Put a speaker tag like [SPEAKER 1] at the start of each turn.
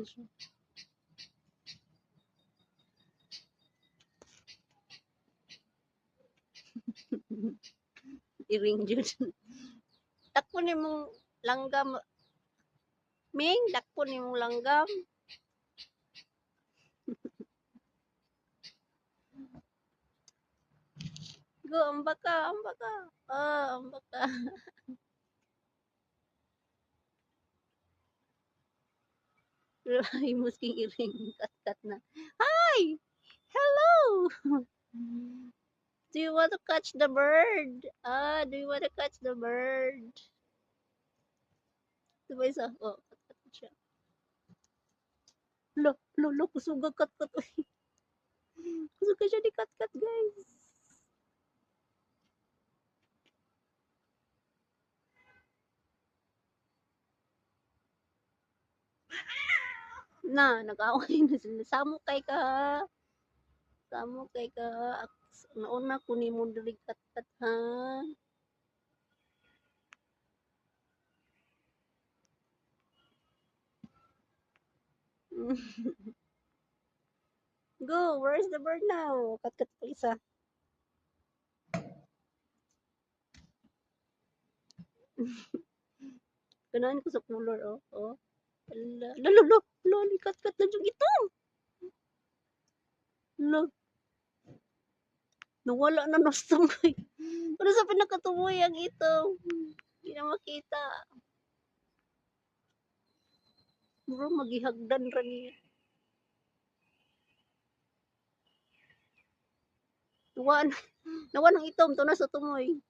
[SPEAKER 1] na siya. Iring jud. Takpo ni mong langgam. Ming, takpo ni mong langgam. Go, amba ka, amba ka. Ka. Ay, musking iring kat-kat na. Hi! Hello! Do you want to catch the bird? Ah, do you want to catch the bird? Diba isa? Oh, kat-kat siya. Lo, lo, lo, kusuga kat-kat. Kusuga siya di kat-kat, Na, nag-away na sila. Samukay ka. Samukay ka. Aks- Nauna ko mo diri kat-kat ha. Go, where's the bird now? Kat-kat pa isa. Ganahan ko sa color, oh. Oh. Lalo, lo, lo, kat-kat na yung ito. Lo. Nawala na nastumoy. Ano sa pinakatumoy ang ito? Hindi na makita. Bro, maghihagdan ra niya. Nawa, nawa ng itom, to na sa tumoy.